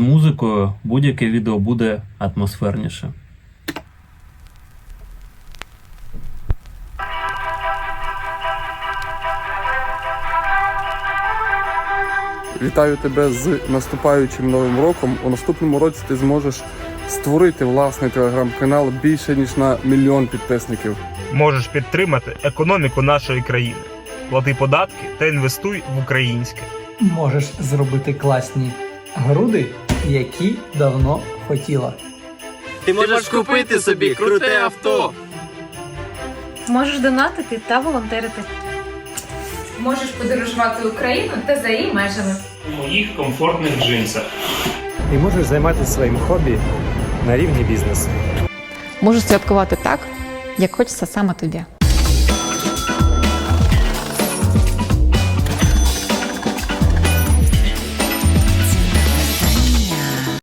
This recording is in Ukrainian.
музикою будь-яке відео буде атмосферніше. Вітаю тебе з наступаючим новим роком. У наступному році ти зможеш створити власний телеграм-канал більше ніж на мільйон підписників. Можеш підтримати економіку нашої країни. Плати податки та інвестуй в українське. Можеш зробити класні груди, які давно хотіла. Ти можеш купити собі круте авто. Можеш донатити та волонтерити. Можеш подорожувати Україну та за її межами. у моїх комфортних джинсах. і можеш займатися своїм хобі на рівні бізнесу. Можеш святкувати так, як хочеться саме тобі.